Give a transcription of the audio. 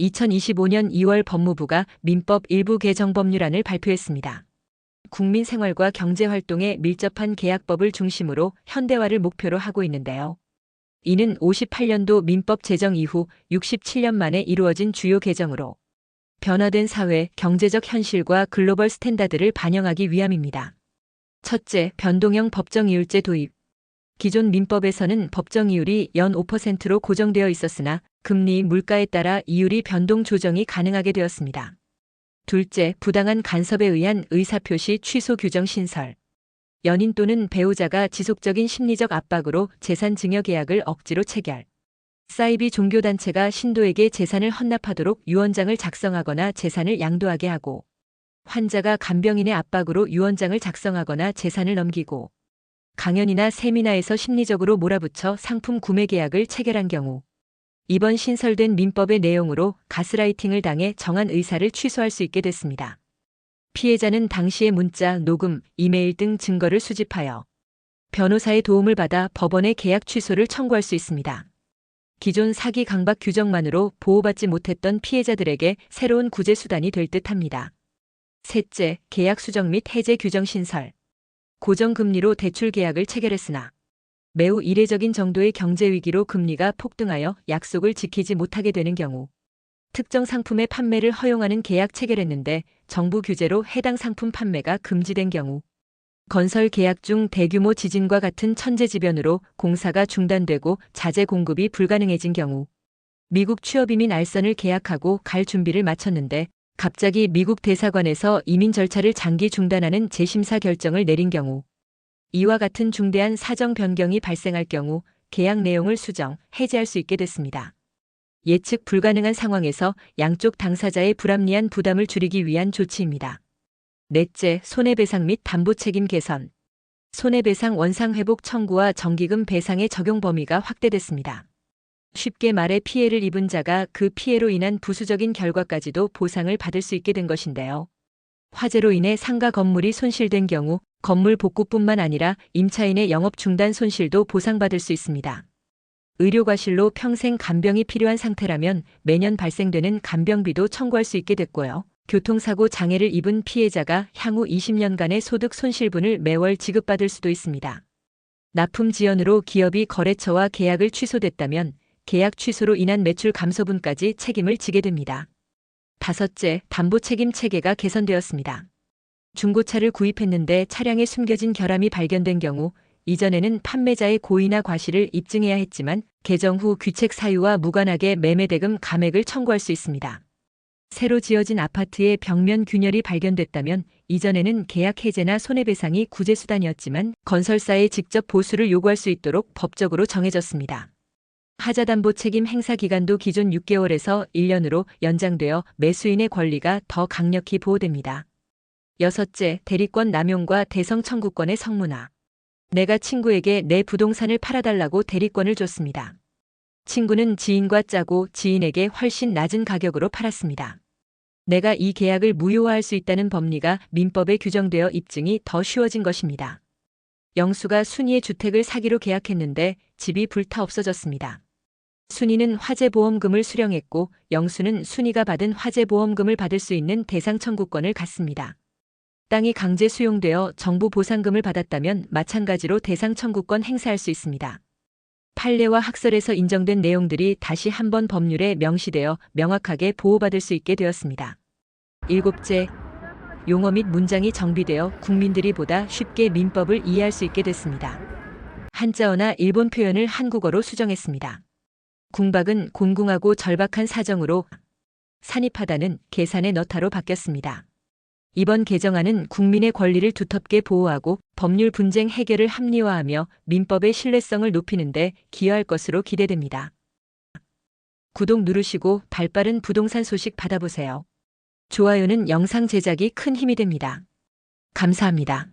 2025년 2월 법무부가 민법 일부 개정 법률안을 발표했습니다. 국민 생활과 경제 활동에 밀접한 계약법을 중심으로 현대화를 목표로 하고 있는데요. 이는 58년도 민법 제정 이후 67년 만에 이루어진 주요 개정으로 변화된 사회, 경제적 현실과 글로벌 스탠다드를 반영하기 위함입니다. 첫째, 변동형 법정이율제 도입. 기존 민법에서는 법정이율이 연 5%로 고정되어 있었으나 금리, 물가에 따라 이율이 변동 조정이 가능하게 되었습니다. 둘째, 부당한 간섭에 의한 의사표시 취소 규정 신설. 연인 또는 배우자가 지속적인 심리적 압박으로 재산 증여 계약을 억지로 체결. 사이비 종교단체가 신도에게 재산을 헌납하도록 유언장을 작성하거나 재산을 양도하게 하고, 환자가 간병인의 압박으로 유언장을 작성하거나 재산을 넘기고, 강연이나 세미나에서 심리적으로 몰아붙여 상품 구매 계약을 체결한 경우, 이번 신설된 민법의 내용으로 가스라이팅을 당해 정한 의사를 취소할 수 있게 됐습니다. 피해자는 당시의 문자, 녹음, 이메일 등 증거를 수집하여 변호사의 도움을 받아 법원의 계약 취소를 청구할 수 있습니다. 기존 사기 강박 규정만으로 보호받지 못했던 피해자들에게 새로운 구제 수단이 될 듯합니다. 셋째, 계약 수정 및 해제 규정 신설. 고정금리로 대출 계약을 체결했으나 매우 이례적인 정도의 경제 위기로 금리가 폭등하여 약속을 지키지 못하게 되는 경우 특정 상품의 판매를 허용하는 계약 체결했는데 정부 규제로 해당 상품 판매가 금지된 경우 건설 계약 중 대규모 지진과 같은 천재지변으로 공사가 중단되고 자재 공급이 불가능해진 경우 미국 취업이민 알선을 계약하고 갈 준비를 마쳤는데 갑자기 미국 대사관에서 이민 절차를 장기 중단하는 재심사 결정을 내린 경우 이와 같은 중대한 사정 변경이 발생할 경우 계약 내용을 수정, 해제할 수 있게 됐습니다. 예측 불가능한 상황에서 양쪽 당사자의 불합리한 부담을 줄이기 위한 조치입니다. 넷째, 손해배상 및 담보 책임 개선. 손해배상 원상 회복 청구와 정기금 배상의 적용 범위가 확대됐습니다. 쉽게 말해 피해를 입은 자가 그 피해로 인한 부수적인 결과까지도 보상을 받을 수 있게 된 것인데요. 화재로 인해 상가 건물이 손실된 경우 건물 복구뿐만 아니라 임차인의 영업 중단 손실도 보상받을 수 있습니다. 의료과실로 평생 간병이 필요한 상태라면 매년 발생되는 간병비도 청구할 수 있게 됐고요. 교통사고 장애를 입은 피해자가 향후 20년간의 소득 손실분을 매월 지급받을 수도 있습니다. 납품 지연으로 기업이 거래처와 계약을 취소됐다면 계약 취소로 인한 매출 감소분까지 책임을 지게 됩니다. 다섯째, 담보 책임 체계가 개선되었습니다. 중고차를 구입했는데 차량에 숨겨진 결함이 발견된 경우 이전에는 판매자의 고의나 과실을 입증해야 했지만 개정 후 귀책 사유와 무관하게 매매대금 감액을 청구할 수 있습니다. 새로 지어진 아파트에 벽면 균열이 발견됐다면 이전에는 계약 해제나 손해배상이 구제수단이었지만 건설사에 직접 보수를 요구할 수 있도록 법적으로 정해졌습니다. 하자담보 책임 행사 기간도 기존 6개월에서 1년으로 연장되어 매수인의 권리가 더 강력히 보호됩니다. 여섯째, 대리권 남용과 대성 청구권의 성문화. 내가 친구에게 내 부동산을 팔아달라고 대리권을 줬습니다. 친구는 지인과 짜고 지인에게 훨씬 낮은 가격으로 팔았습니다. 내가 이 계약을 무효화할 수 있다는 법리가 민법에 규정되어 입증이 더 쉬워진 것입니다. 영수가 순이의 주택을 사기로 계약했는데 집이 불타 없어졌습니다. 순이는 화재보험금을 수령했고 영수는 순이가 받은 화재보험금을 받을 수 있는 대상 청구권을 갖습니다. 땅이 강제 수용되어 정부 보상금을 받았다면 마찬가지로 대상 청구권 행사할 수 있습니다. 판례와 학설에서 인정된 내용들이 다시 한번 법률에 명시되어 명확하게 보호받을 수 있게 되었습니다. 일곱째, 용어 및 문장이 정비되어 국민들이 보다 쉽게 민법을 이해할 수 있게 됐습니다. 한자어나 일본 표현을 한국어로 수정했습니다. 궁박은 공궁하고 절박한 사정으로 산입하다는 계산의 너타로 바뀌었습니다. 이번 개정안은 국민의 권리를 두텁게 보호하고 법률 분쟁 해결을 합리화하며 민법의 신뢰성을 높이는 데 기여할 것으로 기대됩니다. 구독 누르시고 발빠른 부동산 소식 받아보세요. 좋아요는 영상 제작이 큰 힘이 됩니다. 감사합니다.